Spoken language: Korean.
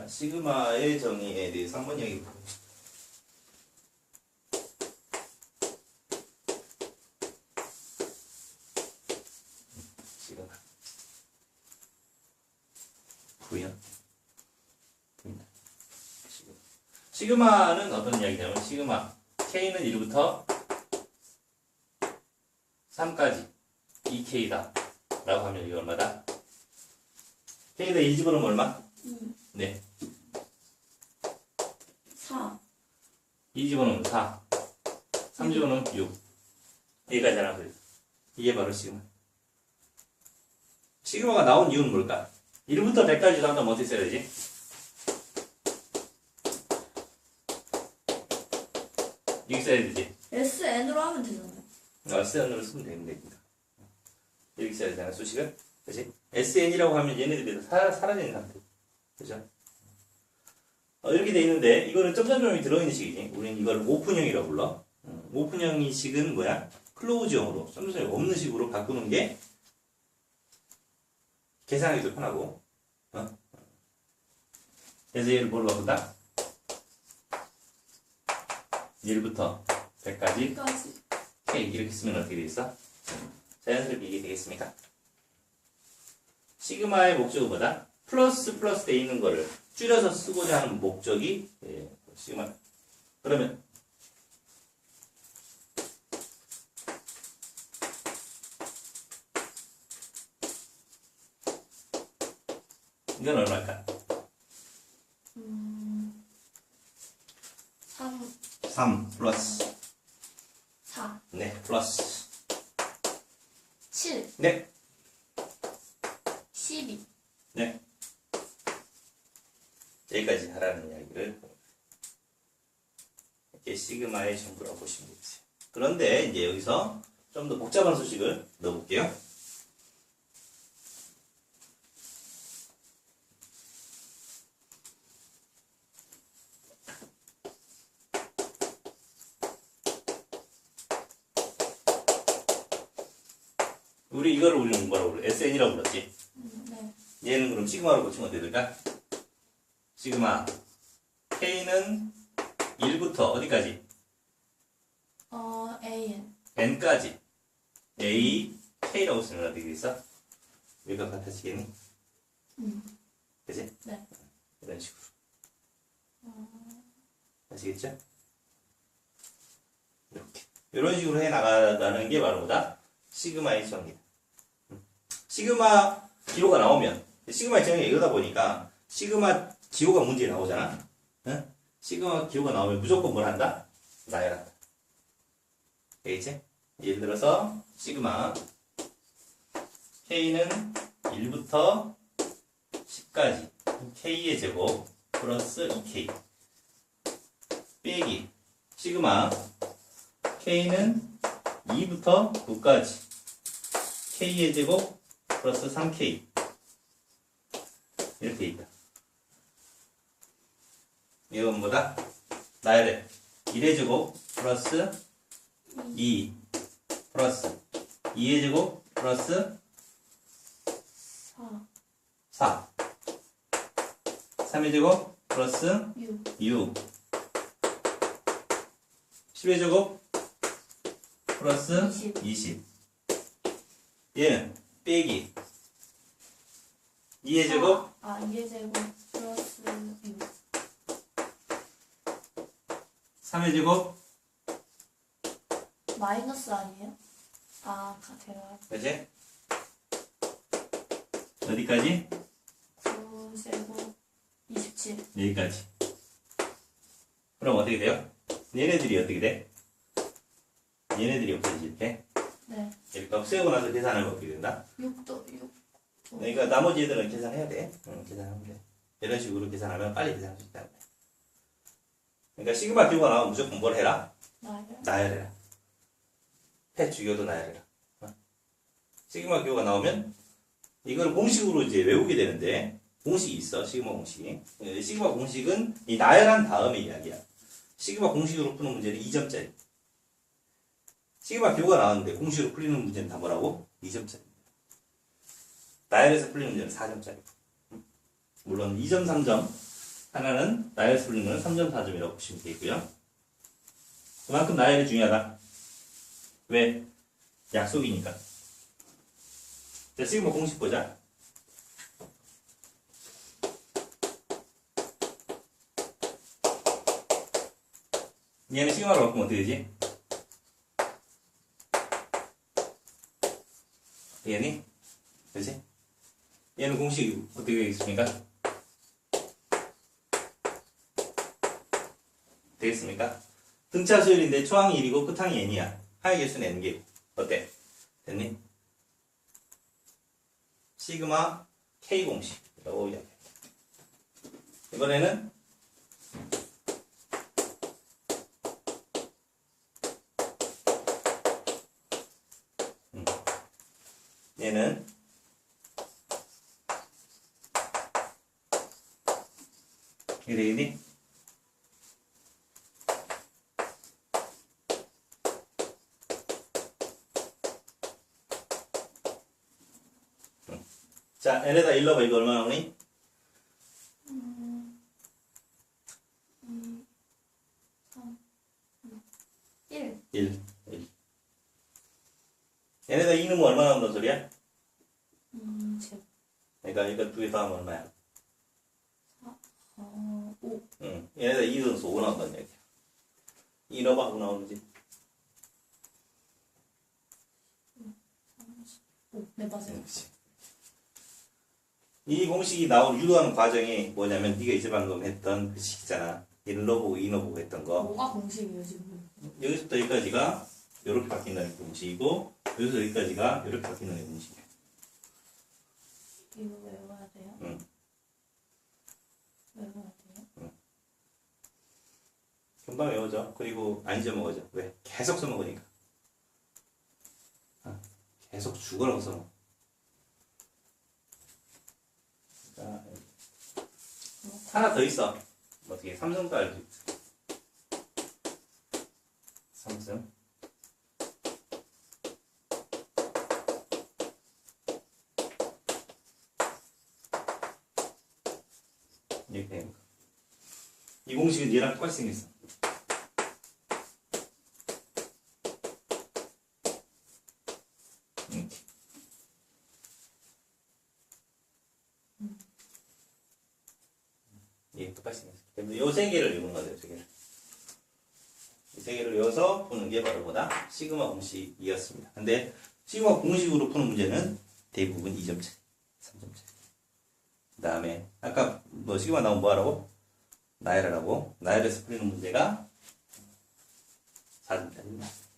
자, 시그마의 정의에 대해서 한번 얘기해 볼게요. 시그마. 시그마는 어떤 이야기냐면, 시그마. K는 1부터 3까지 2K다. 라고 하면 이거 얼마다? 2 집어넣으면 얼마? 2, 네. 4, 2 집어넣으면 4. 3 집어넣으면 6. 여기까지 하나 그래. 이게 바로 시그마. 시그마가 나온 이유는 뭘까? 1부터 100까지 한다면 어떻게 써야 되지? 여기 써야 되지. SN으로 하면 되잖아요. 어, SN으로 쓰면 되는 됩니다. 이렇게 써야 되잖아, 수식을. 그지? SN이라고 하면 얘네들이 다 사, 사라지는 상태. 그죠? 어, 이렇게 돼 있는데, 이거는 점점점이 들어있는 식이지. 우리는 이걸 오픈형이라고 불러. 음, 오픈형이 식은 뭐야? 클로우즈형으로, 점점점이 없는 식으로 바꾸는 게 계산하기도 편하고. 어? 그래서 얘를 뭘로 바꾼다? 1부터 100까지 여기까지. K 이렇게 쓰면 어떻게 되겠어? 자연스럽게 이게 되겠습니까? 시그마의 목적은 뭐다? 플러스 플러스 돼 있는 거를 줄여서 쓰고자 하는 목적이 예, 시그마. 그러면 이건 얼마일까? 음, 3, 3 플러스. 4, 네 플러스. 7, 네 12. 네. 여기까지 하라는 이야기를 이렇게 시그마의 정보라고 보시면 되겠어요. 그런데 이제 여기서 좀 더 복잡한 소식을 넣어볼게요. 우리 이거를 우리는 뭐라고 그래? SN이라고 불렀지. 음, 네. 얘는 그럼 시그마로 고치면 어떻게 될까? 시그마 K는 1부터 어디까지? 어, AN. N까지 A, K라고 쓰면 어떻게 되겠어? 여기가 같아지겠니? 음, 그지? 네. 이런 식으로 아시겠죠? 이렇게 이런 식으로 해 나가는 게 바로 뭐다? 시그마의 정의다 음. 시그마 기호가 나오면 시그마의 정의가 이거다 보니까 시그마 기호가 문제에 나오잖아 응? 시그마 기호가 나오면 무조건 뭘 한다? 나열한다 알겠지? 예를 들어서 시그마 K는 1부터 10까지 K의 제곱 플러스 2K 빼기 시그마 K는 2부터 9까지 K의 제곱 플러스 3K 이렇게 있다. 이건 뭐다? 나열해. 1의 제곱 플러스 2 플러스 2의 제곱 플러스 4, 4 3의 제곱 플러스 6, 6 10의 제곱 플러스 20. 20 얘는 빼기. 2의 제곱 아, 2의 제곱 3의 제곱 마이너스 아니에요? 아, 가, 대략. 그지? 어디까지? 9 제곱 27. 여기까지 그럼 어떻게 돼요? 얘네들이 어떻게 돼? 얘네들이 없어지지 이렇게 네. 이렇게 없애고 나서 계산하면 어떻게 된다? 6도, 6. 그러니까 나머지 애들은 계산해야 돼. 응, 계산하면 돼. 이런 식으로 계산하면 빨리 계산할 수 거야. 그러니까 시그마 기호가 나오면 무조건 뭘 해라? 나열해라. 폐 주기호도 나열해라. 어? 시그마 기호가 나오면 이걸 공식으로 이제 외우게 되는데 공식이 있어. 시그마 공식이. 근데 시그마 공식은 이 나열한 다음의 이야기야. 시그마 공식으로 푸는 문제는 2점짜리. 시그마 기호가 나왔는데 공식으로 풀리는 문제는 다 뭐라고? 2점짜리. 나열해서 풀리는 문제는 4점짜리. 물론 2점, 3점 하나는 풀리는 거는 3.4점이라고 보시면 되고요. 그만큼 나열이 중요하다. 왜? 약속이니까. 자, 지금 공식 보자. 얘는 시그마로 바꾸면 어떻게 되지? 얘니? 그지? 얘는 공식이 어떻게 되겠습니까? 되겠습니까? 등차 수열인데 초항이 1이고 끝항이 n이야. 하의 개수는 n개. 어때? 됐니? 시그마 k 공식이라고 이야기해. 이번에는 음. 얘는 이게 되겠니? 자, n에다 1 넣어봐. 이거 얼마 나오니? 1. 1. 1. n에다 2 넣으면 얼마 나온다는 소리야? 음, 제, 그러니까 이거 두개 더하면 얼마야? 어, 5. 응. 얘네다 2 넣어서 5 나온다는 얘기야. 2 넣어봐. 하고 나오는지. 5. 네, 맞아요. 그렇지. 이 공식이 나온 유도하는 과정이 뭐냐면 네가 이제 방금 했던 그 식이잖아. 1 넣어보고 2 넣어보고 했던 거. 뭐가 공식이에요, 지금? 여기서부터 여기까지가 이렇게 바뀐다는 공식이고 여기서 여기까지가 이렇게 바뀐다는 공식이야. 이거 외워야 돼요? 응. 외워야 돼요? 금방 외워져. 그리고 안 잊어먹어져. 왜? 계속 써먹으니까. 아, 계속 죽어라고 써먹어. 자, 하나 더 있어. 어떻게? 삼성도 알지? 삼성. 이렇게 되는 거. 이 공식은 얘랑 똑같이 생겼어. 이렇게. 예, 똑같이 생겼어. 그래서 요세 개를 외우는 거예요, 세 개를. 이세 개를 외워서 푸는 게 바로 뭐다? 시그마 공식이었습니다. 근데 시그마 공식으로 푸는 문제는 대부분 2점짜리, 3점짜리. 그 다음에 아까 뭐 시그마 나오면 뭐 하라고? 나열하라고. 나열해서 풀리는 문제가 4점짜리입니다.